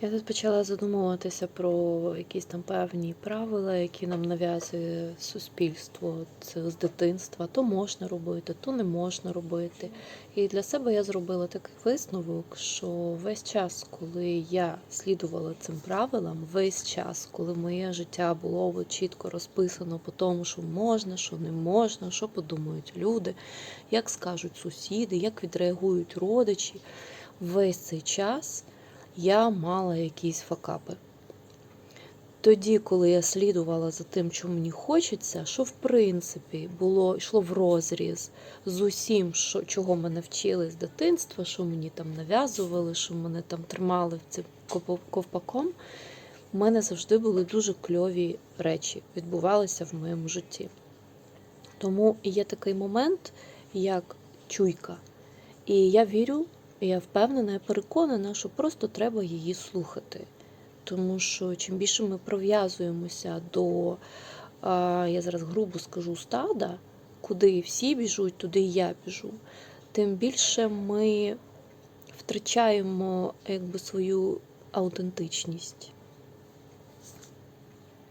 Я тут почала задумуватися про якісь там певні правила, які нам нав'язує суспільство це з дитинства. То можна робити, то не можна робити. І для себе я зробила такий висновок, що весь час, коли я слідувала цим правилам, весь час, коли моє життя було чітко розписано по тому, що можна, що не можна, що подумають люди, як скажуть сусіди, як відреагують родичі, весь цей час я мала якісь факапи. Тоді, коли я слідувала за тим, що мені хочеться, що в принципі було йшло в розріз з усім, що, чого мене вчили з дитинства, що мені там нав'язували, що мене там тримали цим ковпаком, у мене завжди були дуже кльові речі, відбувалися в моєму житті. Тому є такий момент, як чуйка. І я вірю, я впевнена, я переконана, що просто треба її слухати. Тому що чим більше ми прив'язуємося до, я зараз грубо скажу, стада, куди всі біжуть, туди і я біжу, тим більше ми втрачаємо якби, свою аутентичність.